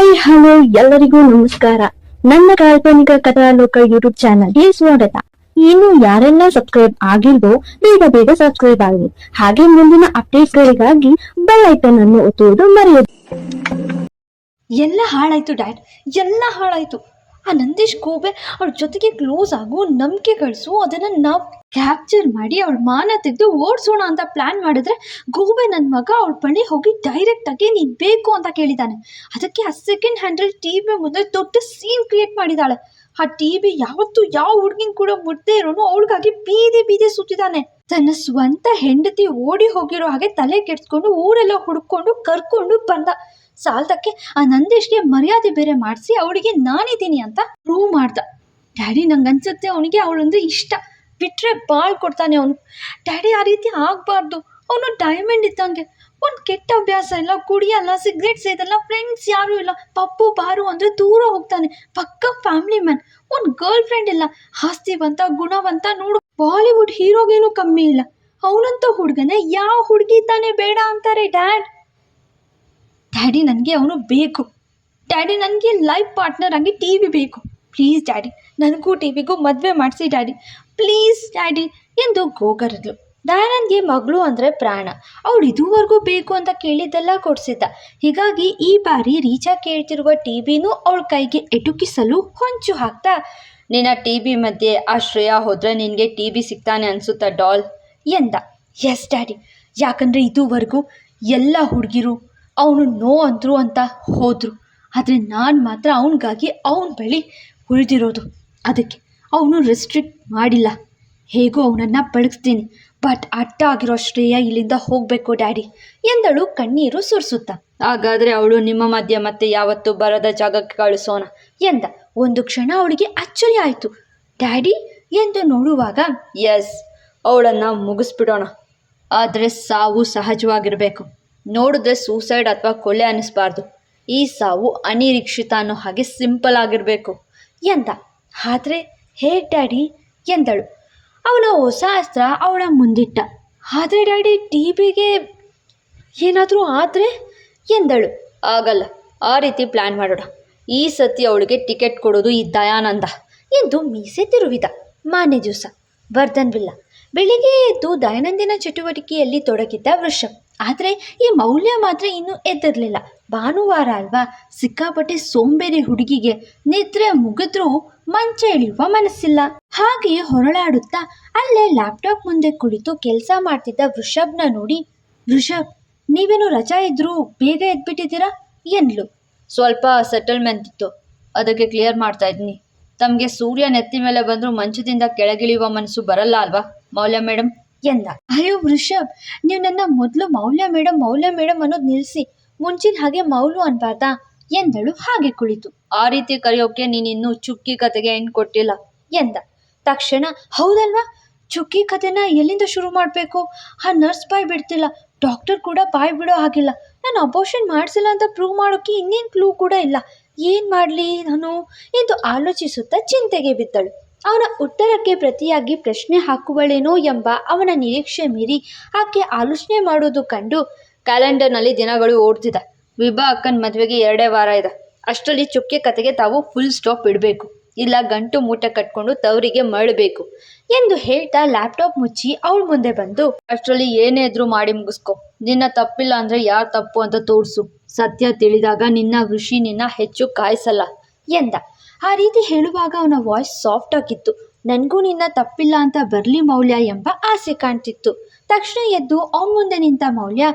Hi, hello, ಎಲ್ಲರಿಗೂ ನಮಸ್ಕಾರ. ನನ್ನ ಕಾಲ್ಪನಿಕ ಕಥಾಲೋಕ ಯೂಟ್ಯೂಬ್ ಚಾನಲ್ಗೆ ಸ್ವಾಗತ. ಇನ್ನು ಯಾರೆಲ್ಲ ಸಬ್ಸ್ಕ್ರೈಬ್ ಆಗಿಲ್ವೋ, ಬೇಗ ಬೇಗ ಸಬ್ಸ್ಕ್ರೈಬ್ ಆಗಲಿ. ಹಾಗೆ ಮುಂದಿನ ಅಪ್ಡೇಟ್ಗಳಿಗಾಗಿ ಬೆಲ್ ಐಕನ್ ಅನ್ನು ಒತ್ತುವುದು ಮರೆಯದು. ಎಲ್ಲ ಹಾಳಾಯ್ತು, ಡ್ಯಾಡ್. ಎಲ್ಲ ಹಾಳಾಯ್ತು. ಆ ನಂದೀಶ್ ಗೋಬೆ ಅವ್ರ ಜೊತೆಗೆ ಕ್ಲೋಸ್ ಆಗು ನಂಬಿಕೆ ಗಳಿಸು ಅದನ್ನು ನಾವು ಕ್ಯಾಪ್ಚರ್ ಮಾಡಿ ಅವ್ಳ ಮಾನ ತೆಗೆದು ಓಡಿಸೋಣ ಅಂತ ಪ್ಲ್ಯಾನ್ ಮಾಡಿದ್ರೆ ಗೋಬೆ ನನ್ನ ಮಗ ಅವ್ಳ ಬಳಿ ಹೋಗಿ ಡೈರೆಕ್ಟಾಗಿ ನೀನು ಬೇಕು ಅಂತ ಕೇಳಿದ್ದಾನೆ ಅದಕ್ಕೆ ಆ ಸೆಕೆಂಡ್ ಹ್ಯಾಂಡಲ್ ಟಿ ವಿ ಮುಂದೆ ದೊಡ್ಡ ಸೀನ್ ಕ್ರಿಯೇಟ್ ಮಾಡಿದ್ದಾಳೆ ಆ ಟಿ ವಿ ಯಾವತ್ತೂ ಯಾವ ಹುಡುಗಿನ ಕೂಡ ಮುಟ್ಟದೇ ಇರೋನು, ಅವಳಿಗಾಗಿ ಬೀದಿ ಬೀದಿ ಸುತ್ತಿದ್ದಾನೆ ತನ್ನ ಸ್ವಂತ ಹೆಂಡತಿ ಓಡಿ ಹೋಗಿರೋ ಹಾಗೆ ತಲೆ ಕೆಡ್ಸ್ಕೊಂಡು ಊರೆಲ್ಲ ಹುಡ್ಕೊಂಡು ಕರ್ಕೊಂಡು ಬಂದ. ಸಾಲದಕ್ಕೆ ಆ ನಂದೀಶ್ಗೆ ಮರ್ಯಾದೆ ಬೇರೆ ಮಾಡಿಸಿ ಅವಳಿಗೆ ನಾನಿದ್ದೀನಿ ಅಂತ ಪ್ರೂವ್ ಮಾಡ್ದ. ಡ್ಯಾಡಿ ನಂಗನ್ಸುತ್ತೆ ಅವನಿಗೆ ಅವಳಂದ್ರೆ ಇಷ್ಟ. ಬಿಟ್ಟರೆ ಬಾಳ್ ಕೊಡ್ತಾನೆ ಅವನು. ಡ್ಯಾಡಿ ಆ ರೀತಿ ಆಗಬಾರ್ದು. ಅವನು ಡೈಮಂಡ್ ಇದ್ದಂಗೆ. ಒಂದು ಕೆಟ್ಟ ಅಭ್ಯಾಸ ಇಲ್ಲ, ಕುಡಿಯಲ್ಲ ಸಿಗರೇಟ್ ಸೇದಲ್ಲ ಫ್ರೆಂಡ್ಸ್ ಯಾರೂ ಇಲ್ಲ. ಪಪ್ಪು, ಬಾರು ಅಂದರೆ ದೂರ ಹೋಗ್ತಾನೆ. ಪಕ್ಕ ಫ್ಯಾಮಿಲಿ ಮ್ಯಾನ್ ಒಂದು ಗರ್ಲ್ ಫ್ರೆಂಡ್ ಇಲ್ಲ. ಆಸ್ತಿವಂತ ಗುಣವಂತ ನೋಡು. ಬಾಲಿವುಡ್ ಹೀರೋಗೇನು ಕಮ್ಮಿ ಇಲ್ಲ. ಅವನಂತ ಹುಡುಗನೇ ಯಾವ ಹುಡುಗಿ ತಾನೇ ಬೇಡ ಅಂತಾರೆ ಡ್ಯಾಡ್ ಡ್ಯಾಡಿ ನನಗೆ ಅವನು ಬೇಕು. ಡ್ಯಾಡಿ ನನಗೆ ಲೈಫ್ ಪಾರ್ಟ್ನರ್ ಆಗಿ ಟಿ ವಿ ಬೇಕು. ಪ್ಲೀಸ್ ಡ್ಯಾಡಿ ನನಗೂ ಟಿ ವಿಗೂ ಮದುವೆ ಮಾಡಿಸಿ ಡ್ಯಾಡಿ ಪ್ಲೀಸ್ ಡ್ಯಾಡಿ ಎಂದು ಗೋಗರದ್ಲು. ದಯಾನಂದ್ಗೆ ಮಗಳು ಅಂದರೆ ಪ್ರಾಣ. ಅವಳು ಇದುವರೆಗೂ ಬೇಕು ಅಂತ ಕೇಳಿದ್ದೆಲ್ಲ ಕೊಡಿಸಿದ್ದ. ಹೀಗಾಗಿ ಈ ಬಾರಿ ರೀಚಾ ಕೇಳ್ತಿರುವ ಟಿ ವಿನೂ ಅವಳ ಕೈಗೆ ಎಟುಕಿಸಲು ಹೊಂಚು ಹಾಕ್ತಾ. ನಿನ್ನ ಟಿ ವಿ ಮಧ್ಯೆ ಆ ಶ್ರೇಯಾ ಹೋದರೆ ನಿನಗೆ ಟಿ ವಿ ಸಿಗ್ತಾನೆ ಅನಿಸುತ್ತಾ, ಡಾಲ್? ಎಂದ. ಎಸ್ ಡ್ಯಾಡಿ ಯಾಕಂದರೆ ಇದುವರೆಗೂ ಎಲ್ಲ ಹುಡುಗಿರು ಅವನು ನೋ ಅಂದರು ಅಂತ ಹೋದರು. ಆದರೆ ನಾನು ಮಾತ್ರ ಅವನಿಗಾಗಿ ಅವನ ಬಳಿ ಉಳಿದಿರೋದು. ಅದಕ್ಕೆ ಅವನು ರೆಸ್ಟ್ರಿಕ್ಟ್ ಮಾಡಿಲ್ಲ. ಹೇಗೂ ಅವನನ್ನು ಬಳಸ್ತೀನಿ ಬಟ್ ಅಡ್ಡ ಆಗಿರೋ ಶ್ರೇಯ ಇಲ್ಲಿಂದ ಹೋಗಬೇಕು ಡ್ಯಾಡಿ ಎಂದಳು ಕಣ್ಣೀರು ಸುರಿಸುತ್ತಾ. ಹಾಗಾದರೆ ಅವಳು ನಿಮ್ಮ ಮಧ್ಯ ಮತ್ತೆ ಯಾವತ್ತೂ ಬರದ ಜಾಗಕ್ಕೆ ಕಳಿಸೋಣ ಎಂದ. ಒಂದು ಕ್ಷಣ ಅವಳಿಗೆ ಅಚ್ಚರಿ ಆಯಿತು. ಡ್ಯಾಡಿ ಎಂದು ನೋಡುವಾಗ ಎಸ್ ಅವಳನ್ನು ಮುಗಿಸ್ಬಿಡೋಣ. ಆದರೆ ಸಾವು ಸಹಜವಾಗಿರಬೇಕು. ನೋಡಿದ್ರೆ ಸೂಸೈಡ್ ಅಥವಾ ಕೊಲೆ ಅನ್ನಿಸ್ಬಾರ್ದು. ಈ ಸಾವು ಅನಿರೀಕ್ಷಿತ ಅನ್ನೋ ಹಾಗೆ ಸಿಂಪಲ್ ಆಗಿರಬೇಕು. ಎಂದ? ಆದರೆ ಹೇಗೆ ಡ್ಯಾಡಿ, ಎಂದಳು. ಅವನ ಹೊಸ ಅಸ್ತ್ರ ಅವಳ ಮುಂದಿಟ್ಟ. ಆದರೆ ಡ್ಯಾಡಿ ಟಿ ಬಿಗೆ ಏನಾದರೂ ಆದರೆ? ಎಂದಳು. ಆಗಲ್ಲ, ಆ ರೀತಿ ಪ್ಲ್ಯಾನ್ ಮಾಡೋಣ. ಈ ಸತಿ ಅವಳಿಗೆ ಟಿಕೆಟ್ ಕೊಡೋದು ಈ ದಯಾನಂದ ಎಂದು ಮೀಸೆ ತಿರುವಿದ. ಮಾನ್ಯ ದಿವಸ. ವರ್ಧನ್ ಬಿಲ್ಲ ಬೆಳಿಗ್ಗೆ ಎದ್ದು ದೈನಂದಿನ ಚಟುವಟಿಕೆಯಲ್ಲಿ ತೊಡಗಿದ್ದ ವೃಷಭ್. ಆದರೆ ಈ ಮೌಲ್ಯ ಮಾತ್ರ ಇನ್ನೂ ಎದ್ದಿರಲಿಲ್ಲ. ಭಾನುವಾರ ಅಲ್ವಾ? ಸಿಕ್ಕಾಪಟ್ಟೆ ಸೋಂಬೇರಿ ಹುಡುಗಿಗೆ ನಿದ್ರೆ ಮುಗಿದ್ರೂ ಮಂಚ ಇಳಿಯುವ ಮನಸ್ಸಿಲ್ಲ. ಹಾಗೆಯೇ ಹೊರಳಾಡುತ್ತಾ ಅಲ್ಲೇ ಲ್ಯಾಪ್ಟಾಪ್ ಮುಂದೆ ಕುಳಿತು ಕೆಲಸ ಮಾಡ್ತಿದ್ದ ವೃಷಭ್ನ ನೋಡಿ, ವೃಷಭ್, ನೀವೇನು ರಜಾ ಇದ್ರೂ ಬೇಗ ಎದ್ಬಿಟ್ಟಿದ್ದೀರಾ? ಎನ್ಲು ಸ್ವಲ್ಪ ಸೆಟಲ್ಮೆಂಟ್ ಇತ್ತು. ಅದಕ್ಕೆ ಕ್ಲಿಯರ್ ಮಾಡ್ತಾ ಇದ್ನಿ ತಮಗೆ ಸೂರ್ಯ ನೆತ್ತಿ ಮೇಲೆ ಬಂದರೂ ಮಂಚದಿಂದ ಕೆಳಗಿಳಿಯುವ ಮನಸ್ಸು ಬರಲ್ಲ ಅಲ್ವಾ, ಮೌಲ್ಯ ಮೇಡಮ್ ಎಂದ. ಅಯ್ಯೋ ವೃಷಭ್, ನೀವು ನನ್ನ ಮೊದಲು ಮೌಲ್ಯ ಮೇಡಮ್ ಮೌಲ್ಯ ಮೇಡಮ್ ಅನ್ನೋದು ನಿಲ್ಲಿಸಿ ಮುಂಚಿನ ಹಾಗೆ ಮೌಲು ಅನ್ಬಾರ್ದಾ? ಎಂದಳು ಹಾಗೆ ಕುಳಿತು. ಆ ರೀತಿ ಕರೆಯೋಕೆ ನೀನಿನ್ನೂ ಚುಕ್ಕಿ ಕತೆಗೆ ಹೆಣ್ಣು ಕೊಟ್ಟಿಲ್ಲ, ಎಂದ. ತಕ್ಷಣ, ಹೌದಲ್ವಾ? ಚುಕ್ಕಿ ಕತೆನ ಎಲ್ಲಿಂದ ಶುರು ಮಾಡಬೇಕು? ಆ ನರ್ಸ್ ಬಾಯ್ ಬಿಡ್ತಿಲ್ಲ, ಡಾಕ್ಟರ್ ಕೂಡ ಬಾಯ್ ಬಿಡೋ ಹಾಗಿಲ್ಲ. ನಾನು ಅಬೋಷನ್ ಮಾಡಿಸಿಲ್ಲ ಅಂತ ಪ್ರೂವ್ ಮಾಡೋಕೆ ಇನ್ನೇನು ಕ್ಲೂ ಕೂಡ ಇಲ್ಲ. ಏನು ಮಾಡಲಿ ನಾನು? ಎಂದು ಆಲೋಚಿಸುತ್ತಾ ಚಿಂತೆಗೆ ಬಿದ್ದಳು. ಅವನ ಉತ್ತರಕ್ಕೆ ಪ್ರತಿಯಾಗಿ ಪ್ರಶ್ನೆ ಹಾಕುವಳೇನೋ ಎಂಬ ಅವನ ನಿರೀಕ್ಷೆ ಮೀರಿ ಆಕೆ ಆಲೋಚನೆ ಮಾಡೋದು ಕಂಡು ಕ್ಯಾಲೆಂಡರ್ನಲ್ಲಿ ದಿನಗಳು ಓಡ್ತಿದೆ ವಿಭಾ ಅಕ್ಕನ ಮದುವೆಗೆ ಎರಡೇ ವಾರ ಇದೆ. ಅಷ್ಟರಲ್ಲಿ ಚುಕ್ಕೆ ಕತೆಗೆ ತಾವು ಫುಲ್ ಸ್ಟಾಪ್ ಇಡಬೇಕು. ಇಲ್ಲ ಗಂಟು ಮೂಟೆ ಕಟ್ಕೊಂಡು ತವರಿಗೆ ಮರಳಬೇಕು ಎಂದು ಹೇಳ್ತಾ ಲ್ಯಾಪ್ಟಾಪ್ ಮುಚ್ಚಿ ಅವಳ ಮುಂದೆ ಬಂದು, ಅಷ್ಟರಲ್ಲಿ ಏನೇ ಇದ್ರೂ ಮಾಡಿ ಮುಗಿಸ್ಕೊ. ನಿನ್ನ ತಪ್ಪಿಲ್ಲ ಅಂದರೆ ಯಾರು ತಪ್ಪು ಅಂತ ತೋರಿಸು. ಸತ್ಯ ತಿಳಿದಾಗ ನಿನ್ನ ಋಷಿ ನಿನ್ನ ಹೆಚ್ಚು ಕಾಯಿಸಲ್ಲ ಎಂದ. ಆ ರೀತಿ ಹೇಳುವಾಗ ಅವನ ವಾಯ್ಸ್ ಸಾಫ್ಟ್ ಆಗಿತ್ತು. ನನಗೂ ನಿನ್ನ ತಪ್ಪಿಲ್ಲ ಅಂತ ಬರಲಿ ಮೌಲ್ಯ ಎಂಬ ಆಸೆ ಕಾಣ್ತಿತ್ತು. ತಕ್ಷಣ ಎದ್ದು, ಅವನ ಮುಂದೆ ನಿಂತ ಮೌಲ್ಯ,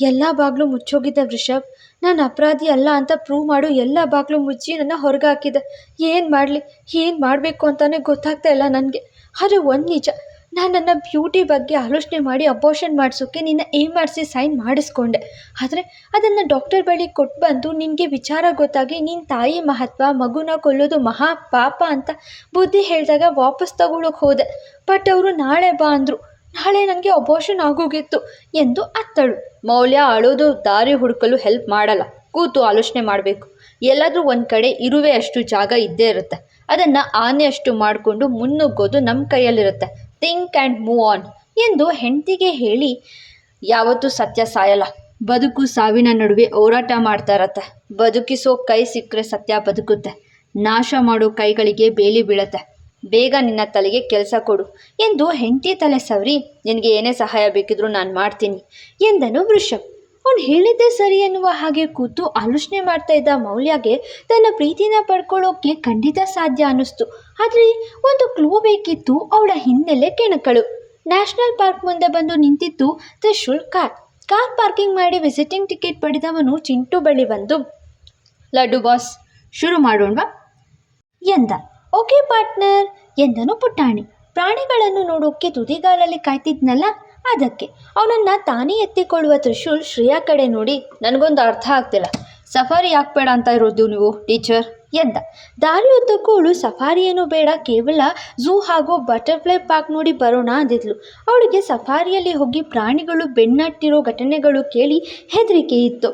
ಎಲ್ಲ ಬಾಗಿಲು ಮುಚ್ಚೋಗಿದ್ದ ವೃಷಭ್. ನಾನು ಅಪರಾಧಿ ಅಲ್ಲ ಅಂತ ಪ್ರೂವ್ ಮಾಡು, ಎಲ್ಲ ಬಾಗಿಲು ಮುಚ್ಚಿ ನನ್ನ ಹೊರಗೆ ಹಾಕಿದೆ ಏನು ಮಾಡಲಿ, ಏನು ಮಾಡಬೇಕು ಅಂತಾನೆ ಗೊತ್ತಾಗ್ತಾ ಇಲ್ಲ ನನಗೆ. ಆದರೆ ಒಂದು ನಿಜ ನಾನು ನನ್ನ ಬ್ಯೂಟಿ ಬಗ್ಗೆ ಆಲೋಚನೆ ಮಾಡಿ ಅಬೋಷನ್ ಮಾಡಿಸೋಕ್ಕೆ ನಿನ್ನ ಎಂ ಆರ್ ಸಿ ಸೈನ್ ಮಾಡಿಸ್ಕೊಂಡೆ. ಆದರೆ ಅದನ್ನು ಡಾಕ್ಟರ್ ಬಳಿ ಕೊಟ್ಟು ಬಂದು ನಿನಗೆ ವಿಚಾರ ಗೊತ್ತಾಗಿ ನಿನ್ನ ತಾಯಿ ಮಹತ್ವ, ಮಗುನ ಕೊಲ್ಲೋದು ಮಹಾ ಪಾಪ ಅಂತ ಬುದ್ಧಿ ಹೇಳಿದಾಗ ವಾಪಸ್ ತಗೊಳ್ಳೋಕೆ ಹೋದೆ. ಬಟ್ ಅವರು ನಾಳೆ ಬಾ ಅಂದರು. ನಾಳೆ ನನಗೆ ಅಬೋಷನ್ ಆಗೋಗಿತ್ತು ಎಂದು ಅತ್ತಳು. ಮೌಲ್ಯ ಅಳೋದು ದಾರಿ ಹುಡುಕಲು ಹೆಲ್ಪ್ ಮಾಡಲ್ಲ. ಕೂತು ಆಲೋಚನೆ ಮಾಡಬೇಕು. ಎಲ್ಲಾದರೂ ಒಂದು ಕಡೆ ಇರುವೆ ಅಷ್ಟು ಜಾಗ ಇದ್ದೇ ಇರುತ್ತೆ. ಅದನ್ನು ಆನೆಯಷ್ಟು ಮಾಡಿಕೊಂಡು ಮುನ್ನುಗ್ಗೋದು ನಮ್ಮ ಕೈಯಲ್ಲಿರುತ್ತೆ. ಥಿಂಕ್ ಆ್ಯಂಡ್ ಮೂವ್ ಆನ್ ಎಂದು ಹೆಂಡತಿಗೆ ಹೇಳಿ, ಯಾವತ್ತೂ ಸತ್ಯ ಸಾಯಲ್ಲ. ಬದುಕು ಸಾವಿನ ನಡುವೆ ಹೋರಾಟ ಮಾಡ್ತಾ ಇರತ್ತೆ ಬದುಕಿಸೋ ಕೈ ಸಿಕ್ಕರೆ ಸತ್ಯ ಬದುಕುತ್ತೆ. ನಾಶ ಮಾಡೋ ಕೈಗಳಿಗೆ ಬೇಲಿ ಬೀಳತ್ತೆ. ಬೇಗ ನಿನ್ನ ತಲೆಗೆ ಕೆಲಸ ಕೊಡು ಎಂದು ಹೆಂಡತಿ ತಲೆ ಸವರಿ, ನಿನಗೆ ಏನೇ ಸಹಾಯ ಬೇಕಿದ್ರೂ ನಾನು ಮಾಡ್ತೀನಿ ಎಂದನು ವೃಷಭ್. ಅವನು ಹೇಳಿದ್ದೆ ಸರಿ ಎನ್ನುವ ಹಾಗೆ ಕೂತು ಆಲೋಚನೆ ಮಾಡ್ತಾ ಇದ್ದ ಮೌಲ್ಯಗೆ ತನ್ನ ಪ್ರೀತಿನ ಪಡ್ಕೊಳ್ಳೋಕೆ ಖಂಡಿತ ಸಾಧ್ಯ ಅನ್ನಿಸ್ತು. ಆದರೆ ಒಂದು ಕ್ಲೂ ಬೇಕಿತ್ತು ಅವಳ ಹಿನ್ನೆಲೆ ಕೆಣಕಳು. ನ್ಯಾಷನಲ್ ಪಾರ್ಕ್ ಮುಂದೆ ಬಂದು ನಿಂತಿತ್ತು ತ್ರಿಶೂಲ್ ಕಾರ್. ಕಾರ್ ಪಾರ್ಕಿಂಗ್ ಮಾಡಿ ವಿಸಿಟಿಂಗ್ ಟಿಕೆಟ್ ಪಡೆದವನು ಚಿಂಟು ಬಳಿ ಬಂದು, ಲಡ್ಡು ಬಾಸ್, ಶುರು ಮಾಡೋಣವಾ? ಎಂದ. ಓಕೆ ಪಾರ್ಟ್ನರ್, ಎಂದನು ಪುಟಾಣಿ. ಪ್ರಾಣಿಗಳನ್ನು ನೋಡೋಕೆ ತುದಿಗಾಲಲ್ಲಿ ಕಾಯ್ತಿದ್ನಲ್ಲ ಅದಕ್ಕೆ ಅವನನ್ನ ತಾನೇ ಎತ್ತಿಕೊಳ್ಳುವ ತ್ರಿಶೂಲ್ ಶ್ರೇಯಾ ಕಡೆ ನೋಡಿ ನನಗೊಂದು ಅರ್ಥ ಆಗ್ತಿಲ್ಲ. ಸಫಾರಿ ಯಾಕೆ ಬೇಡ ಅಂತ ಇರೋದು ನೀವು, ಟೀಚರ್? ಎಂದ. ದಾರಿ ಉದ್ದಕ್ಕೂ ಅವಳು ಸಫಾರಿ ಏನು ಬೇಡ, ಕೇವಲ ಝೂ ಹಾಗೂ ಬಟರ್ಫ್ಲೈ ಪಾರ್ಕ್ ನೋಡಿ ಬರೋಣ ಅಂದಿದ್ಲು. ಅವಳಿಗೆ ಸಫಾರಿಯಲ್ಲಿ ಹೋಗಿ ಪ್ರಾಣಿಗಳು, ಬೆನ್ನಟ್ಟಿರೋ ಘಟನೆಗಳು ಕೇಳಿ ಹೆದರಿಕೆ ಇತ್ತು.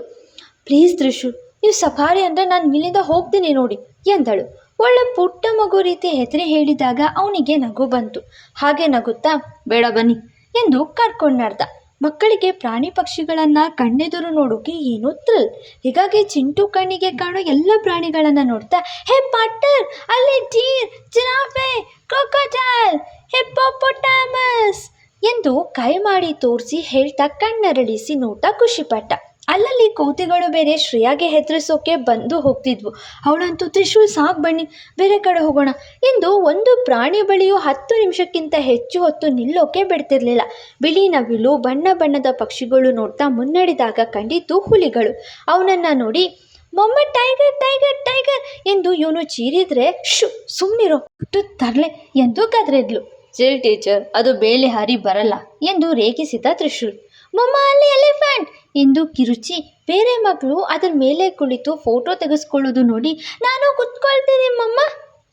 ಪ್ಲೀಸ್ ತ್ರಿಶೂಲ್, ನೀವು ಸಫಾರಿ ಅಂದರೆ ನಾನು ಇಲ್ಲಿಂದ ಹೋಗ್ತೀನಿ ನೋಡಿ, ಎಂದಳು. ಒಳ್ಳೆ ಪುಟ್ಟ ಮಗು ರೀತಿ ಹೆದರಿ ಹೇಳಿದಾಗ ಅವನಿಗೆ ನಗು ಬಂತು. ಹಾಗೆ ನಗುತ್ತಾ? ಬೇಡ ಬನ್ನಿ. ಎಂದು ಕರ್ಕೊಂಡಾಡ್ದ ಮಕ್ಕಳಿಗೆ ಪ್ರಾಣಿ ಪಕ್ಷಿಗಳನ್ನು ಕಣ್ಣೆದುರು ನೋಡೋಕೆ ಏನೋ ಥ್ರಿಲ್ ಹೀಗಾಗಿ ಚಿಂಟು ಕಣ್ಣಿಗೆ ಕಾಣೋ ಎಲ್ಲ ಪ್ರಾಣಿಗಳನ್ನು ನೋಡ್ತಾ, ಹೇ ಪಾಟರ್ ಅಲ್ಲಿ ಡೀರ್ ಜಿರಾಫೆ ಕ್ರೊಕೊಡೈಲ್ ಹಿಪ್ಪೊಪೊಟಾಮಸ್ ಎಂದು ಕೈ ಮಾಡಿ ತೋರಿಸಿ ಹೇಳ್ತಾ ಕಣ್ಣರಳಿಸಿ ನೋಡ್ತಾ ಖುಷಿಪಟ್ಟ. ಅಲ್ಲಲ್ಲಿ ಕೋತಿಗಳು ಬೇರೆ ಶ್ರೇಯಾಗೆ ಹೆದರಿಸೋಕೆ ಬಂದು ಹೋಗ್ತಿದ್ವು. ಅವಳಂತೂ, ತ್ರಿಶೂಲ್, ಸಾಕು ಬನ್ನಿ, ಬೇರೆ ಕಡೆ ಹೋಗೋಣ. ಎಂದು ಒಂದು ಪ್ರಾಣಿ ಬಳಿಯೂ ಹತ್ತು ನಿಮಿಷಕ್ಕಿಂತ ಹೆಚ್ಚು ಹೊತ್ತು ನಿಲ್ಲೋಕೆ ಬಿಡ್ತಿರ್ಲಿಲ್ಲ. ಬಿಳಿ ನವಿಲು, ಬಣ್ಣ ಬಣ್ಣದ ಪಕ್ಷಿಗಳು ನೋಡ್ತಾ ಮುನ್ನಡೆದಾಗ ಕಂಡಿತು ಹುಲಿಗಳು. ಅವನನ್ನು ನೋಡಿ, ಮೊಮ್ಮ, ಟೈಗರ್ ಟೈಗರ್ ಟೈಗರ್ ಎಂದು ಇವನು ಚೀರಿದ್ರೆ ಶು ಸುಮ್ಮನಿರೋ ತರಲೆ ಎಂದು ಕದ್ರಿದ್ಲು. ಸಿಲ್ ಟೀಚರ್, ಅದು ಬೇಲೆ ಹಾರಿ ಬರಲ್ಲ ಎಂದು ರೇಗಿಸಿದ ತ್ರಿಶೂಲ್. ಮೊಮ್ಮ, ಅಲ್ಲಿ ಎಲಿಫೆಂಟ್ ಎಂದು ಕಿರುಚಿ ಬೇರೆ ಮಕ್ಕಳು ಅದರ ಮೇಲೆ ಕುಳಿತು ಫೋಟೋ ತೆಗೆಸ್ಕೊಳ್ಳೋದು ನೋಡಿ, ನಾನು ಕುತ್ಕೊಳ್ತೀನಿ ಮಮ್ಮ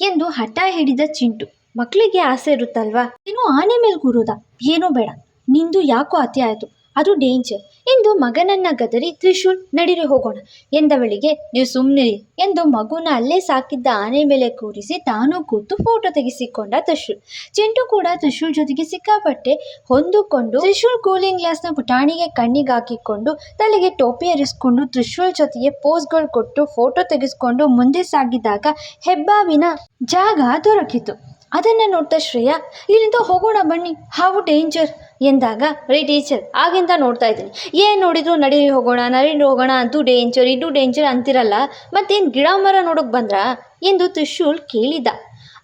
ಎಂದು ಹಠ ಹಿಡಿದ ಚಿಂಟು. ಮಕ್ಕಳಿಗೆ ಆಸೆ ಇರುತ್ತಲ್ವಾ? ಏನು ಆನೆ ಮೇಲೆ ಕೂರೋದಾ? ಏನೂ ಬೇಡ. ನಿಂದು ಯಾಕೋ ಅತಿ ಆಯಿತು? ಅದು ಡೇಂಜರ್ ಎಂದು ಮಗನನ್ನ ಗದರಿ ತ್ರಿಶೂಲ್ ನಡಿರಿ ಹೋಗೋಣ. ಎಂದವಳಿಗೆ, ನೀವು ಸುಮ್ಮನಿರಿ ಎಂದು ಮಗುನ ಅಲ್ಲೇ ಸಾಕಿದ್ದ ಆನೆ ಮೇಲೆ ಕೂರಿಸಿ ತಾನೂ ಕೂತು ಫೋಟೋ ತೆಗೆಸಿಕೊಂಡ ತ್ರಿಶೂಲ್. ಚೆಂಡು ಕೂಡ ತ್ರಿಶೂಲ್ ಜೊತೆಗೆ ಸಿಕ್ಕಾಪಟ್ಟೆ ಹೊಂದಿಕೊಂಡು ತ್ರಿಶೂಲ್ ಕೂಲಿಂಗ್ ಗ್ಲಾಸ್ನ ಪುಟಾಣಿಗೆ ಕಣ್ಣಿಗಾಕಿಕೊಂಡು ತಲೆಗೆ ಟೋಪಿ ಹರಿಸಿಕೊಂಡು ತ್ರಿಶೂಲ್ ಜೊತೆಗೆ ಪೋಸ್ಗಳು ಕೊಟ್ಟು ಫೋಟೋ ತೆಗೆಸ್ಕೊಂಡು ಮುಂದೆ ಸಾಗಿದಾಗ ಹೆಬ್ಬಾವಿನ ಜಾಗ ದೊರಕಿತು. ಅದನ್ನ ನೋಡ್ತಾ ಶ್ರೇಯಾ, ಇಲ್ಲಿಂದ ಹೋಗೋಣ ಬನ್ನಿ. ಹಾವು ಡೇಂಜರ್ ಎಂದಾಗ, ರೀ ಟೀಚರ್, ಆಗಿಂದ ನೋಡ್ತಾ ಇದ್ದೀನಿ. ಏನು ನೋಡಿದ್ರು? ನಡೀರಿ ಹೋಗೋಣ ನಡೀರಿ ಹೋಗೋಣ ಅಂತೂ ಡೇಂಜರ್ ಇದು ಡೇಂಜರ್ ಅಂತಿರಲ್ಲ. ಮತ್ತೇನು ಗಿಡ ಮರ ನೋಡೋಕೆ ಬಂದ್ರಾ? ಎಂದು ತ್ರಿಶೂಲ್ ಕೇಳಿದ.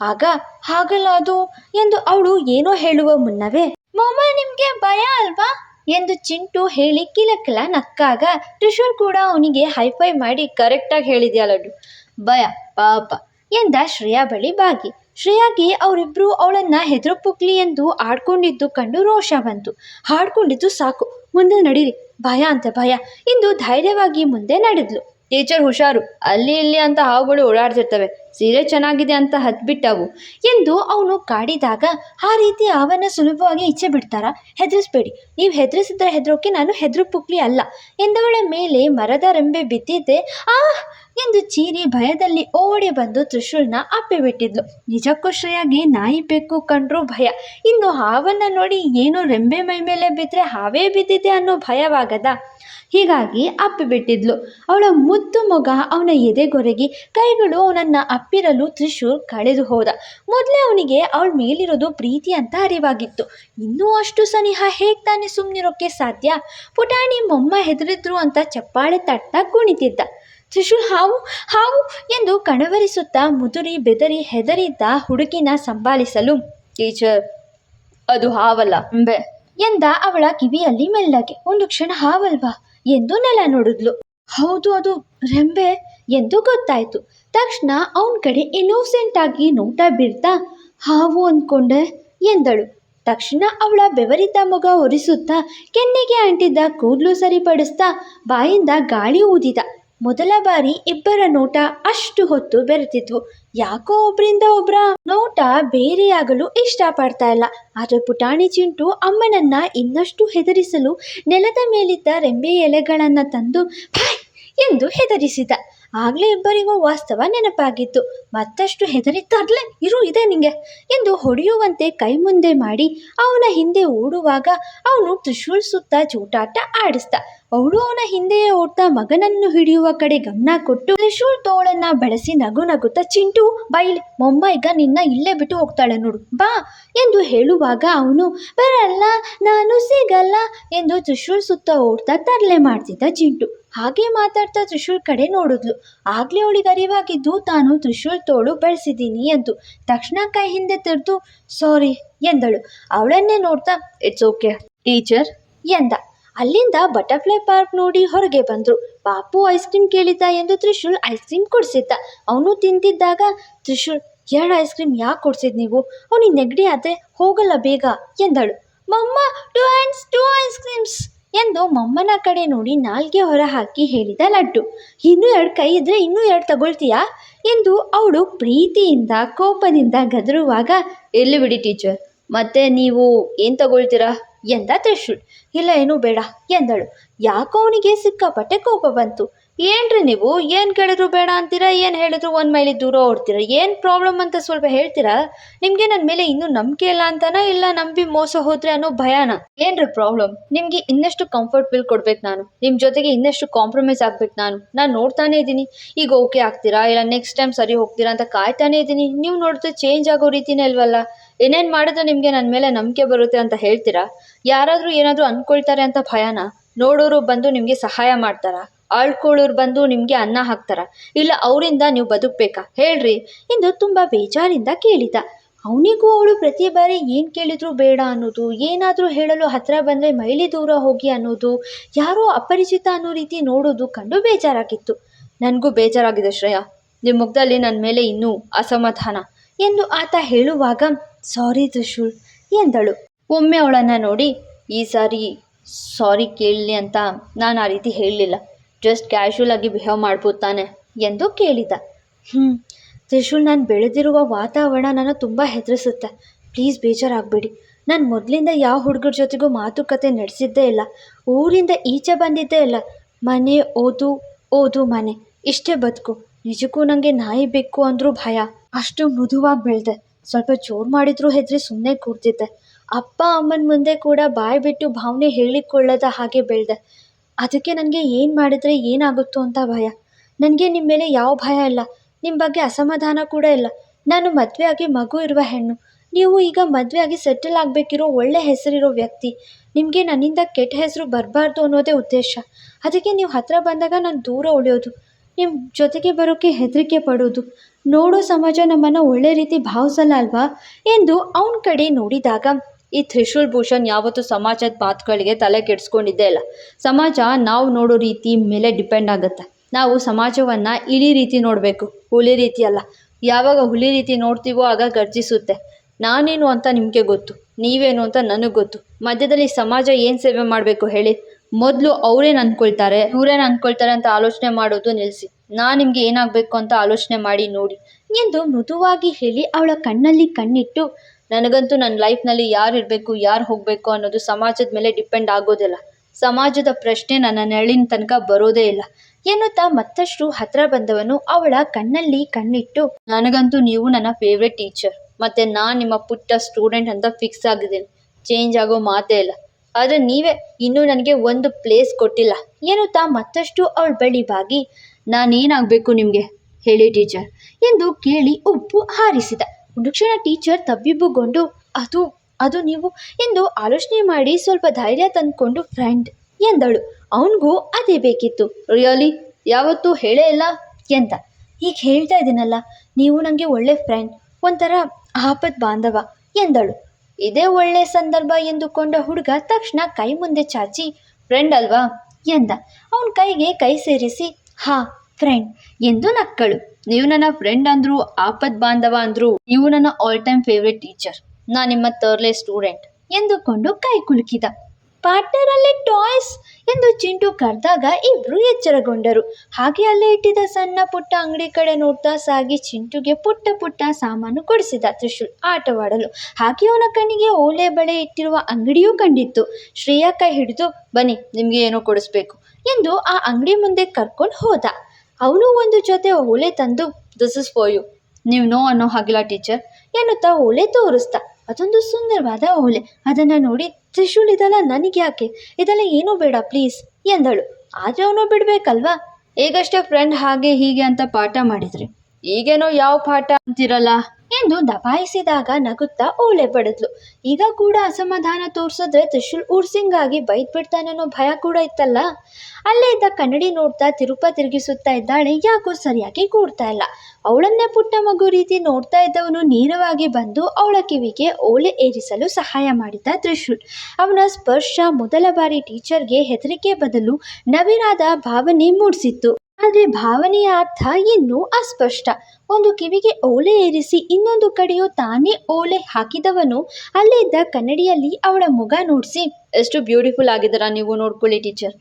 ಆಗ, ಹಾಗಲ್ಲ ಅದು? ಎಂದು ಅವಳು ಏನೋ ಹೇಳುವ ಮುನ್ನವೇ ಮೊಮ್ಮ ನಿಮಗೆ ಭಯ ಅಲ್ವಾ? ಎಂದು ಚಿಂಟು ಹೇಳಿ ಕಿಲಕಿಲ ನಕ್ಕಾಗ ತ್ರಿಶೂಲ್ ಕೂಡ ಅವನಿಗೆ ಹೈಫೈ ಮಾಡಿ ಕರೆಕ್ಟಾಗಿ ಹೇಳಿದ್ಯಾ ಲಡ್ಡು. ಭಯ, ಪಾಪ, ಎಂದ ಶ್ರೇಯಾ ಬಳಿ ಬಾಗಿ. ಶ್ರೇಯಾಗೆ ಅವರಿಬ್ರು ಅವಳನ್ನ ಹೆದರು ಪುಕ್ಲಿ ಎಂದು ಆಡ್ಕೊಂಡಿದ್ದು ಕಂಡು ರೋಷ ಬಂತು. ಹಾಡ್ಕೊಂಡಿದ್ದು ಸಾಕು. ಮುಂದೆ ನಡೀರಿ. ಭಯ ಅಂತ ಭಯ. ಇಂದು ಧೈರ್ಯವಾಗಿ ಮುಂದೆ ನಡೆದ್ಲು. ಟೀಚರ್ ಹುಷಾರು. ಅಲ್ಲಿ ಇಲ್ಲಿ ಅಂತ ಹಾವುಗಳು ಓಡಾಡ್ತಿರ್ತವೆ. ಸೀರೆ ಚೆನ್ನಾಗಿದೆ ಅಂತ ಹತ್ಬಿಟ್ಟವು ಎಂದು ಅವನು ಕಾಡಿದಾಗ ಆ ರೀತಿ ಅವನ ಸುಲಭವಾಗಿ ಇಚ್ಛೆ ಬಿಡ್ತಾರ? ಹೆದರಿಸ್ಬೇಡಿ. ನೀವು ಹೆದರಿಸಿದ್ರೆ ಹೆದರೋಕೆ ನಾನು ಹೆದರು ಪುಕ್ಲಿ ಅಲ್ಲ ಎಂದವಳ ಮೇಲೆ ಮರದ ರೆಂಬೆ ಬಿದ್ದಿದ್ದೆ ಆ ಎಂದು ಚೀರಿ ಭಯದಲ್ಲಿ ಓಡಿ ಬಂದು ತ್ರಿಶೂಲ್ನ ಅಪ್ಪಿಬಿಟ್ಟಿದ್ಲು. ನಿಜಕ್ಕೂ ಶ್ರೇಯಾಗೆ ನಾಯಿ ಬೇಕು ಕಂಡ್ರೂ ಭಯ. ಇನ್ನು ಹಾವನ್ನ ನೋಡಿ ಏನು ರೆಂಬೆ ಮೈ ಮೇಲೆ ಬಿದ್ದರೆ ಹಾವೇ ಬಿದ್ದಿದೆ ಅನ್ನೋ ಭಯವಾಗದ? ಹೀಗಾಗಿ ಅಪ್ಪಿಬಿಟ್ಟಿದ್ಲು. ಅವಳ ಮುದ್ದು ಮಗ ಅವನ ಎದೆಗೊರಗಿ ಕೈಗಳು ಅವನನ್ನ ಅಪ್ಪಿರಲು ತ್ರಿಶೂರ್ ಕಳೆದು ಹೋದ. ಮೊದಲೇ ಅವನಿಗೆ ಅವಳ ಮೇಲಿರೋದು ಪ್ರೀತಿ ಅಂತ ಅರಿವಾಗಿತ್ತು. ಇನ್ನೂ ಅಷ್ಟು ಸನಿಹ ಹೇಗೆ ತಾನೇ ಸುಮ್ಮನಿರೋಕ್ಕೆ ಸಾಧ್ಯ? ಪುಟಾಣಿ ಮೊಮ್ಮ ಹೆದರಿದ್ರು ಅಂತ ಚಪ್ಪಾಳೆ ತಟ್ಟ ಕುಣಿತಿದ್ದ. ತ್ರಿಶೂಲ್ ಹಾವು ಹಾವು ಎಂದು ಕಣವರಿಸುತ್ತಾ ಮುದುರಿ ಬೆದರಿ ಹೆದರಿದ್ದ ಹುಡುಗಿನ ಸಂಭಾಳಿಸಲು, ಟೀಚರ್, ಅದು ಹಾವಲ್ಲ, ಅಂಬೆ, ಎಂದ ಅವಳ ಕಿವಿಯಲ್ಲಿ ಮೆಲ್ಲಗೆ. ಒಂದು ಕ್ಷಣ ಹಾವಲ್ವಾ? ಎಂದು ನೆಲ ನೋಡಿದ್ಲು. ಹೌದು, ಅದು ರೆಂಬೆ, ಎಂದು ಗೊತ್ತಾಯ್ತು. ತಕ್ಷಣ ಅವನ ಕಡೆ ಇನ್ನೋಸೆಂಟ್ ಆಗಿ ನೋಟ ಬೀರ್ತಾ, ಹಾವು ಅಂದ್ಕೊಂಡೆ ಎಂದಳು. ತಕ್ಷಣ ಅವಳ ಬೆವರಿದ್ದ ಮಗ ಒರೆಸುತ್ತಾ, ಕೆನ್ನೆಗೆ ಅಂಟಿದ್ದ ಕೂದಲು ಸರಿಪಡಿಸ್ತಾ ಬಾಯಿಂದ ಗಾಳಿ ಊದಿದ. ಮೊದಲ ಬಾರಿ ಇಬ್ಬರ ನೋಟ ಅಷ್ಟು ಹೊತ್ತು ಬೆರೆತಿತ್ತು ಯಾಕೋ ಒಬ್ರಿಂದ ಒಬ್ರ ನೋಟ ಬೇರೆಯಾಗಲು ಇಷ್ಟಪಡ್ತಾ ಇಲ್ಲ. ಆದರೆ ಪುಟಾಣಿ ಚಿಂಟು ಅಮ್ಮನನ್ನ ಇನ್ನಷ್ಟು ಹೆದರಿಸಲು ನೆಲದ ಮೇಲಿದ್ದ ರೆಂಬೆ ಎಲೆಗಳನ್ನು ತಂದು ಎಂದು ಹೆದರಿಸಿದ. ಆಗ್ಲೇ ಇಬ್ಬರಿಗೂ ವಾಸ್ತವ ನೆನಪಾಗಿತ್ತು. ಮತ್ತಷ್ಟು ಹೆದರಿ ತರ್ಲೆ ಇರು, ಇದೆ ನಿಂಗೆ ಎಂದು ಹೊಡೆಯುವಂತೆ ಕೈ ಮುಂದೆ ಮಾಡಿ ಅವನ ಹಿಂದೆ ಓಡುವಾಗ ಅವನು ತ್ರಿಶೂಲ್ ಸುತ್ತ ಜೂಟಾಟ ಆಡಿಸ್ದ. ಅವಳು ಅವನ ಹಿಂದೆಯೇ ಓಡ್ತಾ ಮಗನನ್ನು ಹಿಡಿಯುವ ಕಡೆ ಗಮನ ಕೊಟ್ಟು ತ್ರಿಶೂಲ್ ತೋಳನ್ನ ಬಳಸಿ ನಗು ನಗುತ್ತಾ, ಚಿಂಟು, ಬೈಲ್, ಮೊಂಬೈಗ ನಿನ್ನ ಇಲ್ಲೇ ಬಿಟ್ಟು ಹೋಗ್ತಾಳೆ ನೋಡು, ಬಾ ಎಂದು ಹೇಳುವಾಗ ಅವನು, ಬರಲ್ಲ, ನಾನು ಸಿಗಲ್ಲ ಎಂದು ತ್ರಿಶೂಲ್ ಸುತ್ತ ಓಡ್ತಾ ತರಲೆ ಮಾಡ್ತಿದ್ದ ಚಿಂಟು. ಹಾಗೆ ಮಾತಾಡ್ತಾ ತ್ರಿಶೂಲ್ ಕಡೆ ನೋಡಿದ್ಲು. ಆಗ್ಲೇ ಅವಳಿಗೆ ಅರಿವಾಗಿದ್ದು, ತಾನು ತ್ರಿಶೂಲ್ ತೋಳು ಬಳಸಿದ್ದೀನಿ ಎಂದು. ತಕ್ಷಣ ಕೈ ಹಿಂದೆ ತೆರೆದು, ಸಾರಿ ಎಂದಳು. ಅವಳನ್ನೇ ನೋಡ್ತಾ ಇಟ್ಸ್ ಓಕೆ ಟೀಚರ್ ಎಂದ. ಅಲ್ಲಿಂದ ಬಟರ್ಫ್ಲೈ ಪಾರ್ಕ್ ನೋಡಿ ಹೊರಗೆ ಬಂದರು. ಪಾಪು ಐಸ್ ಕ್ರೀಮ್ ಕೇಳಿದ್ದ ಎಂದು ತ್ರಿಶೂಲ್ ಐಸ್ ಕ್ರೀಮ್ ಕೊಡಿಸಿದ್ದ. ಅವನು ತಿಂತಿದ್ದಾಗ ತ್ರಿಶೂಲ್, ಎರಡು ಐಸ್ ಕ್ರೀಮ್ ಯಾಕೆ ಕೊಡ್ಸಿದ್ ನೀವು? ಅವನಿಗೆ ನೆಗಡಿ ಆದ್ರೆ ಹೋಗಲ್ಲ ಬೇಗ ಎಂದಳು. ಮಮ್ಮ ಟು ಐನ್ಸ್ ಟು ಐಸ್ ಕ್ರೀಮ್ಸ್ ಎಂದು ಮಮ್ಮನ ಕಡೆ ನೋಡಿ ನಾಲ್ಗೆ ಹೊರ ಹಾಕಿ ಹೇಳಿದ ಲಡ್ಡು. ಇನ್ನೂ ಎರಡು ಕೈ ಇದ್ರೆ ಇನ್ನೂ ಎರಡು ತಗೊಳ್ತೀಯಾ? ಎಂದು ಅವಳು ಪ್ರೀತಿಯಿಂದ, ಕೋಪದಿಂದ ಗದರುವಾಗ, ಎಲ್ಲಿ ಬಿಡಿ ಟೀಚರ್, ಮತ್ತೆ ನೀವು ಏನು ತಗೊಳ್ತೀರಾ? ಎಂದ ತ್ರಿಶೂಲ್. ಇಲ್ಲ, ಏನೂ ಬೇಡ, ಎಂದಳು. ಯಾಕೋ ಅವನಿಗೆ ಸಿಕ್ಕಾಪಟ್ಟೆ ಕೋಪ ಬಂತು. ಏನ್ರಿ ನೀವು? ಏನು ಕೇಳಿದ್ರು ಬೇಡ ಅಂತೀರಾ? ಏನು ಹೇಳಿದ್ರು ಒಂದು ಮೈಲಿ ದೂರ ಓಡ್ತೀರಾ? ಏನು ಪ್ರಾಬ್ಲಮ್ ಅಂತ ಸ್ವಲ್ಪ ಹೇಳ್ತೀರಾ? ನಿಮಗೆ ನನ್ನ ಮೇಲೆ ಇನ್ನೂ ನಂಬಿಕೆ ಇಲ್ಲ ಅಂತಾನ ಇಲ್ಲ ನಂಬಿ ಮೋಸ ಹೋದ್ರೆ ಅನ್ನೋ ಭಯಾನ? ಏನ್ರಿ ಪ್ರಾಬ್ಲಮ್ ನಿಮಗೆ ಇನ್ನಷ್ಟು ಕಂಫರ್ಟ್ ಬಿಲ್ ಕೊಡ್ಬೇಕು ನಾನು. ನಿಮ್ಮ ಜೊತೆಗೆ ಇನ್ನಷ್ಟು ಕಾಂಪ್ರಮೈಸ್ ಆಗ್ಬೇಕು ನಾನು. ನಾನು ನೋಡ್ತಾನೆ ಇದ್ದೀನಿ. ಈಗ ಓಕೆ ಆಗ್ತೀರಾ? ಇಲ್ಲ ನೆಕ್ಸ್ಟ್ ಟೈಮ್ ಸರಿ ಹೋಗ್ತೀರಾ ಅಂತ ಕಾಯ್ತಾನೆ ಇದ್ದೀನಿ. ನೀವು ನೋಡಿದ್ರೆ ಚೇಂಜ್ ಆಗೋ ರೀತಿನೇ ಅಲ್ವಲ್ಲ ಏನೇನು ಮಾಡಿದ್ರೆ ನಿಮಗೆ ನನ್ನ ಮೇಲೆ ನಂಬಿಕೆ ಬರುತ್ತೆ ಅಂತ ಹೇಳ್ತೀರಾ? ಯಾರಾದರೂ ಏನಾದರೂ ಅಂದ್ಕೊಳ್ತಾರೆ ಅಂತ ಭಯನಾ? ನೋಡೋರು ಬಂದು ನಿಮಗೆ ಸಹಾಯ ಮಾಡ್ತಾರಾ? ಆಳ್ಕೊಳ್ಳೋರು ಬಂದು ನಿಮಗೆ ಅನ್ನ ಹಾಕ್ತಾರ. ಇಲ್ಲ, ಅವರಿಂದ ನೀವು ಬದುಕಬೇಕಾ? ಹೇಳ್ರಿ. ಎಂದು ತುಂಬ ಬೇಜಾರಿಂದ ಕೇಳಿದ. ಅವನಿಗೂ ಅವಳು ಪ್ರತಿ ಬಾರಿ ಏನು ಕೇಳಿದರೂ ಬೇಡ ಅನ್ನೋದು, ಏನಾದರೂ ಹೇಳಲು ಹತ್ತಿರ ಬಂದರೆ ಮೈಲಿ ದೂರ ಹೋಗಿ ಅನ್ನೋದು, ಯಾರೋ ಅಪರಿಚಿತ ಅನ್ನೋ ರೀತಿ ನೋಡೋದು ಕಂಡು ಬೇಜಾರಾಗಿತ್ತು. ನನಗೂ ಬೇಜಾರಾಗಿದೆ ಶ್ರೇಯ. ನಿಮ್ಮ ಮುಖದಲ್ಲಿ ನನ್ನ ಮೇಲೆ ಇನ್ನೂ ಅಸಮಾಧಾನ ಎಂದು ಆತ ಹೇಳುವಾಗ, ಸಾರಿ ತ್ರಿಶೂಲ್, ಎಂದಳು. ಒಮ್ಮೆ ಅವಳನ್ನು ನೋಡಿ, ಈ ಸಾರಿ ಸಾರಿ ಕೇಳಲಿ ಅಂತ ನಾನು ಆ ರೀತಿ ಹೇಳಲಿಲ್ಲ. ಜಸ್ಟ್ ಕ್ಯಾಶುವಲ್ ಆಗಿ ಬಿಹೇವ್ ಮಾಡ್ಬೋದು ತಾನೆ ಎಂದು ಕೇಳಿದ. ಹ್ಞೂ ತ್ರಿಶೂಲ್, ನಾನು ಬೆಳೆದಿರುವ ವಾತಾವರಣ ನನ್ನ ತುಂಬ ಹೆದರಿಸುತ್ತೆ. ಪ್ಲೀಸ್ ಬೇಜಾರಾಗಬೇಡಿ. ನಾನು ಮೊದಲಿಂದ ಯಾವ ಹುಡುಗರ ಜೊತೆಗೂ ಮಾತುಕತೆ ನಡೆಸಿದ್ದೇ ಇಲ್ಲ. ಊರಿಂದ ಈಚೆ ಬಂದಿದ್ದೇ ಇಲ್ಲ. ಮನೆ, ಓದು ಓದು ಮನೆ. ಇಷ್ಟೇ ಬದುಕು. ನಿಜಕ್ಕೂ ನನಗೆ ನಾಯಿ ಬೇಕು ಅಂದರೂ ಭಯ. ಅಷ್ಟು ಮೃದುವಾಗಿ ಬೆಳೆದೆ. ಸ್ವಲ್ಪ ಜೋರು ಮಾಡಿದರೂ ಹೆದರಿ ಸುಮ್ಮನೆ ಕೂರ್ತಿದ್ದೆ. ಅಪ್ಪ, ಅಮ್ಮನ ಮುಂದೆ ಕೂಡ ಬಾಯಿ ಬಿಟ್ಟು ಭಾವನೆ ಹೇಳಿಕೊಳ್ಳದ ಹಾಗೆ ಬೆಳೆದೆ. ಅದಕ್ಕೆ ನನಗೆ ಏನು ಮಾಡಿದರೆ ಏನಾಗುತ್ತೋ ಅಂತ ಭಯ. ನನಗೆ ನಿಮ್ಮ ಮೇಲೆ ಯಾವ ಭಯ ಇಲ್ಲ. ನಿಮ್ಮ ಬಗ್ಗೆ ಅಸಮಾಧಾನ ಕೂಡ ಇಲ್ಲ. ನಾನು ಮದುವೆ ಆಗಿ ಮಗು ಇರುವ ಹೆಣ್ಣು. ನೀವು ಈಗ ಮದುವೆ ಆಗಿ ಸೆಟಲ್ ಆಗಬೇಕಿರೋ ಒಳ್ಳೆ ಹೆಸರಿರೋ ವ್ಯಕ್ತಿ. ನಿಮಗೆ ನನ್ನಿಂದ ಕೆಟ್ಟ ಹೆಸರು ಬರಬಾರ್ದು ಅನ್ನೋದೇ ಉದ್ದೇಶ. ಅದಕ್ಕೆ ನೀವು ಹತ್ತಿರ ಬಂದಾಗ ನಾನು ದೂರ ಉಳಿಯೋದು. ನಿಮ್ಮ ಜೊತೆಗೆ ಬರೋಕ್ಕೆ ಹೆದರಿಕೆ ಪಡೋದು. ನೋಡೋ ಸಮಾಜ ನಮ್ಮನ್ನು ಒಳ್ಳೆ ರೀತಿ ಭಾವಿಸಲ್ಲ ಅಲ್ವಾ? ಎಂದು ಅವನ ಕಡೆ ನೋಡಿದಾಗ ಈ ತ್ರಿಶೂಲ್ ಭೂಷಣ್ ಯಾವತ್ತೂ ಸಮಾಜದ ಮಾತುಗಳಿಗೆ ತಲೆ ಕೆಡಿಸ್ಕೊಂಡಿದ್ದೇ ಇಲ್ಲ. ಸಮಾಜ ನಾವು ನೋಡೋ ರೀತಿ ಮೇಲೆ ಡಿಪೆಂಡ್ ಆಗುತ್ತೆ. ನಾವು ಸಮಾಜವನ್ನು ಇಳಿ ರೀತಿ ನೋಡಬೇಕು, ಹುಲಿ ರೀತಿ ಅಲ್ಲ. ಯಾವಾಗ ಹುಲಿ ರೀತಿ ನೋಡ್ತೀವೋ ಆಗ ಗರ್ಜಿಸುತ್ತೆ. ನಾನೇನು ಅಂತ ನಿಮಗೆ ಗೊತ್ತು, ನೀವೇನು ಅಂತ ನನಗೆ ಗೊತ್ತು. ಮಧ್ಯದಲ್ಲಿ ಸಮಾಜ ಏನು ಸೇವೆ ಮಾಡಬೇಕು ಹೇಳಿ. ಮೊದಲು ಅವರೇನು ಅಂದ್ಕೊಳ್ತಾರೆ ಇವರೇನು ಅಂದ್ಕೊಳ್ತಾರೆ ಅಂತ ಆಲೋಚನೆ ಮಾಡೋದು ನಿಲ್ಲಿಸಿ ನಾನು ನಿಮಗೆ ಏನಾಗಬೇಕು ಅಂತ ಆಲೋಚನೆ ಮಾಡಿ ನೋಡಿ. ಎಂದು ಮೃದುವಾಗಿ ಹೇಳಿ ಅವಳ ಕಣ್ಣಲ್ಲಿ ಕಣ್ಣಿಟ್ಟು ನನಗಂತೂ ನನ್ನ ಲೈಫ್ನಲ್ಲಿ ಯಾರು ಇರಬೇಕು, ಯಾರು ಹೋಗಬೇಕು ಅನ್ನೋದು ಸಮಾಜದ ಮೇಲೆ ಡಿಪೆಂಡ್ ಆಗೋದಿಲ್ಲ. ಸಮಾಜದ ಪ್ರಶ್ನೆ ನನ್ನ ನೆರಳಿನ ತನಕ ಬರೋದೇ ಇಲ್ಲ. ಎನ್ನುತ್ತಾ ಮತ್ತಷ್ಟು ಹತ್ರ ಬಂದವನು ಅವಳ ಕಣ್ಣಲ್ಲಿ ಕಣ್ಣಿಟ್ಟು, ನನಗಂತೂ ನೀವು ನನ್ನ ಫೇವ್ರೆಟ್ ಟೀಚರ್ ಮತ್ತೆ ನಾನು ನಿಮ್ಮ ಪುಟ್ಟ ಸ್ಟೂಡೆಂಟ್ ಅಂತ ಫಿಕ್ಸ್ ಆಗಿದ್ದೀನಿ. ಚೇಂಜ್ ಆಗೋ ಮಾತೇ ಇಲ್ಲ. ಆದರೆ ನೀವೇ ಇನ್ನೂ ನನಗೆ ಒಂದು ಪ್ಲೇಸ್ ಕೊಟ್ಟಿಲ್ಲ. ಎನ್ನುತ್ತಾ ಮತ್ತಷ್ಟು ಅವಳ ಬಳಿ ಬಾಗಿ, ನಾನೇನಾಗಬೇಕು ನಿಮಗೆ? ಹೇಳಿ ಟೀಚರ್. ಎಂದು ಕೇಳಿ ಉಪ್ಪು ಹಾರಿಸಿದ. ಒಂದು ಕ್ಷಣ ಟೀಚರ್ ತಬ್ಬಿಬ್ಬುಗೊಂಡು, ಅದು ಅದು ನೀವು ಎಂದು ಆಲೋಚನೆ ಮಾಡಿ ಸ್ವಲ್ಪ ಧೈರ್ಯ ತಂದುಕೊಂಡು ಫ್ರೆಂಡ್ ಎಂದಳು. ಅವನಿಗೂ ಅದೇ ಬೇಕಿತ್ತು. ರಿಯಲಿ ಯಾವತ್ತೂ ಹೇಳೇ ಇಲ್ಲ? ಎಂತ ಈಗ ಹೇಳ್ತಾ ಇದ್ದೀನಲ್ಲ ನೀವು ನನಗೆ ಒಳ್ಳೆ ಫ್ರೆಂಡ್ ಒಂಥರ ಆಪತ್ ಬಾಂಧವ ಎಂದಳು. ಇದೇ ಒಳ್ಳೆ ಸಂದರ್ಭ ಎಂದುಕೊಂಡ ಹುಡುಗ ತಕ್ಷಣ ಕೈ ಮುಂದೆ ಚಾಚಿ ಫ್ರೆಂಡ್ ಅಲ್ವಾ? ಎಂದ. ಅವನ ಕೈಗೆ ಕೈ ಸೇರಿಸಿ, ಹಾ ಫ್ರೆಂಡ್ ಎಂದು ನಕ್ಕಳು. ನೀವು ನನ್ನ ಫ್ರೆಂಡ್ ಅಂದ್ರು ಆಪದ್ ಬಾಂಧವ ಅಂದ್ರು ನೀವು ನನ್ನ ಆಲ್ ಟೈಮ್ ಫೇವ್ರೆಟ್ ಟೀಚರ್ ನಾ ನಿಮ್ಮ ತರ್ಲೆ ಸ್ಟೂಡೆಂಟ್ ಎಂದುಕೊಂಡು ಕೈ ಕುಲುಕಿದ. ಪಾರ್ಟ್ನರಲ್ಲಿ ಟಾಯ್ಸ್ ಎಂದು ಚಿಂಟು ಕರೆದಾಗ ಇಬ್ರು ಎಚ್ಚರಗೊಂಡರು. ಹಾಗೆ ಅಲ್ಲೇ ಇಟ್ಟಿದ್ದ ಸಣ್ಣ ಪುಟ್ಟ ಅಂಗಡಿ ಕಡೆ ನೋಡ್ತಾ ಸಾಗಿ ಚಿಂಟುಗೆ ಪುಟ್ಟ ಪುಟ್ಟ ಸಾಮಾನು ಕೊಡಿಸಿದ ತ್ರಿಶೂಲ್ ಆಟವಾಡಲು. ಹಾಗೆ ಅವನ ಕಣ್ಣಿಗೆ ಓಲೆ ಬಳೆ ಇಟ್ಟಿರುವ ಅಂಗಡಿಯೂ ಕಂಡಿತ್ತು. ಶ್ರೇಯಾ ಕೈ ಹಿಡಿದು, ಬನ್ನಿ, ನಿಮಗೆ ಏನೋ ಕೊಡಿಸ್ಬೇಕು ಎಂದು ಆ ಅಂಗಡಿ ಮುಂದೆ ಕರ್ಕೊಂಡು ಹೋದ. ಅವನು ಒಂದು ಜೊತೆ ಓಲೆ ತಂದು ದಿಸ್ ಇಸ್ ಫಾರ್ ಯು ನೀವು ನೋ ಅನ್ನೋ ಹಾಗಿಲ್ಲ ಟೀಚರ್ ಎನ್ನುತ್ತಾ ಓಲೆ ತೋರಿಸ್ತಾ, ಅದೊಂದು ಸುಂದರವಾದ ಓಲೆ. ಅದನ್ನು ನೋಡಿ ತ್ರಿಶೂಲ್ ಇದೆಲ್ಲ ನನಗೆ ಯಾಕೆ? ಇದೆಲ್ಲ ಏನೂ ಬೇಡ ಪ್ಲೀಸ್ ಎಂದಳು. ಆದರೆ ಅವನು ಬಿಡಬೇಕಲ್ವಾ? ಈಗಷ್ಟೇ ಫ್ರೆಂಡ್ ಹಾಗೆ ಹೀಗೆ ಅಂತ ಪಾಠ ಮಾಡಿದರೆ, ಈಗೇನೋ ಯಾವ ಪಾಠ ಅಂತಿರಲ್ಲ? ಎಂದು ದಬಾಯಿಸಿದಾಗ ನಗುತ್ತಾ ಓಲೆ ಬಡಿದ್ಲು. ಈಗ ಕೂಡ ಅಸಮಾಧಾನ ತೋರಿಸಿದ್ರೆ ತ್ರಿಶೂಲ್ ಊರ್ಸಿಂಗಾಗಿ ಬಿಡ್ತಾನೋ ಭಯ ಕೂಡ ಇತ್ತಲ್ಲ? ಅಲ್ಲೇ ಇದ್ದ ಕನ್ನಡಿ ನೋಡ್ತಾ ತಿರುಪ ತಿರುಗಿಸುತ್ತಾ ಇದ್ದಾಳೆ, ಯಾಕೋ ಸರಿಯಾಗಿ ಕೂಡ್ತಾ ಇಲ್ಲ. ಅವಳನ್ನೇ ಪುಟ್ಟ ಮಗು ರೀತಿ ನೋಡ್ತಾ ಇದ್ದವನು ನೇರವಾಗಿ ಬಂದು ಅವಳ ಕಿವಿಗೆ ಓಲೆ ಏರಿಸಲು ಸಹಾಯ ಮಾಡಿದ ತ್ರಿಶೂಲ್. ಅವನ ಸ್ಪರ್ಶ ಮೊದಲ ಬಾರಿ ಟೀಚರ್ಗೆ ಹೆದರಿಕೆ ಬದಲು ನವಿರಾದ ಭಾವನೆ ಮೂಡಿಸಿತ್ತು. ಆದರೆ ಭಾವನೆಯ ಅರ್ಥ ಇನ್ನೂ ಅಸ್ಪಷ್ಟ. ಒಂದು ಕಿವಿಗೆ ಓಲೆ ಏರಿಸಿ ಇನ್ನೊಂದು ಕಡೆಯೂ ತಾನೇ ಓಲೆ ಹಾಕಿದವನು ಅಲ್ಲಿದ್ದ ಕನ್ನಡಿಯಲ್ಲಿ ಅವಳ ಮುಗ ನೋಡಿಸಿ, ಎಷ್ಟು ಬ್ಯೂಟಿಫುಲ್ ಆಗಿದ್ದೀರಾ ನೀವು ನೋಡ್ಕೊಳ್ಳಿ ಟೀಚರ್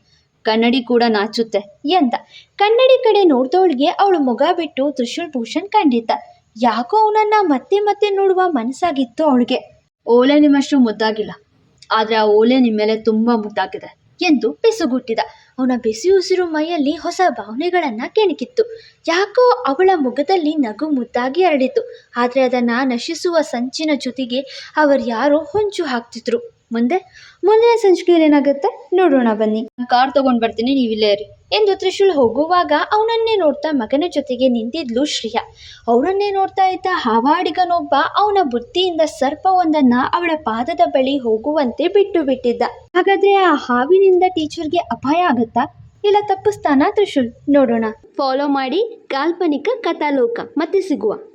ಕನ್ನಡಿ ಕೂಡ ನಾಚುತ್ತೆ ಎಂದ. ಕನ್ನಡಿ ಕಡೆ ನೋಡ್ದವಳಿಗೆ ಅವಳ ಮುಗ ಬಿಟ್ಟು ತ್ರಿಶೂಲ್ ಭೂಷಣ್ ಕಂಡಿದ್ದ ಯಾಕೋ ಅವನನ್ನ ಮತ್ತೆ ಮತ್ತೆ ನೋಡುವ ಮನಸ್ಸಾಗಿತ್ತು ಅವಳಿಗೆ. ಓಲೆ ನಿಮ್ಮಷ್ಟು ಮುದ್ದಾಗಿಲ್ಲ. ಆದರೆ ಆ ಓಲೆ ನಿಮ್ಮ ಮೇಲೆ ತುಂಬ ಮುದ್ದಾಗಿದೆ ಎಂದು ಪಿಸುಗುಟ್ಟಿದ ಅವನ ಬಿಸಿ ಉಸಿರು ಮೈಯಲ್ಲಿ ಹೊಸ ಭಾವನೆಗಳನ್ನು ಕೆಣಕಿತ್ತು. ಯಾಕೋ ಅವಳ ಮುಖದಲ್ಲಿ ನಗು ಮುದ್ದಾಗಿ ಹರಡಿತು. ಆದರೆ ಅದನ್ನು ನಶಿಸುವ ಸಂಚಿನ ಜೊತೆಗೆ ಅವರು ಯಾರೋ ಹೊಂಚು ಹಾಕ್ತಿದ್ರು. ಮುಂದೆ ಮುಂದಿನ ಸಂಚಿಕೆಯಲ್ಲಿ ಏನಾಗುತ್ತೆ? ನೋಡೋಣ, ಬನ್ನಿ. ಕಾರ್ ತಗೊಂಡ್ ಬರ್ತೀನಿ ನೀವಿಲ್ಲೇ ಇರಿ. ಎಂದು ತ್ರಿಶೂಲ್ ಹೋಗುವಾಗ ಅವನನ್ನೇ ನೋಡ್ತಾ ಮಗನ ಜೊತೆಗೆ ನಿಂತಿದ್ಲು ಶ್ರೇಯಾ. ಅವನನ್ನೇ ನೋಡ್ತಾ ಇದ್ದ ಹಾವಾಡಿಗನೊಬ್ಬ ಅವನ ಬುದ್ಧಿಯಿಂದ ಸರ್ಪವೊಂದನ್ನ ಅವಳ ಪಾದದ ಬಳಿ ಹೋಗುವಂತೆ ಬಿಟ್ಟು ಬಿಟ್ಟಿದ್ದ. ಹಾಗಾದ್ರೆ ಆ ಹಾವಿನಿಂದ ಟೀಚರ್ಗೆ ಅಪಾಯ ಆಗುತ್ತಾ? ಇಲ್ಲ ತಪ್ಪಿಸ್ತಾನ ತ್ರಿಶೂಲ್? ನೋಡೋಣ. ಫಾಲೋ ಮಾಡಿ, ಕಾಲ್ಪನಿಕ ಕಥಾಲೋಕ. ಮತ್ತೆ ಸಿಗುವ.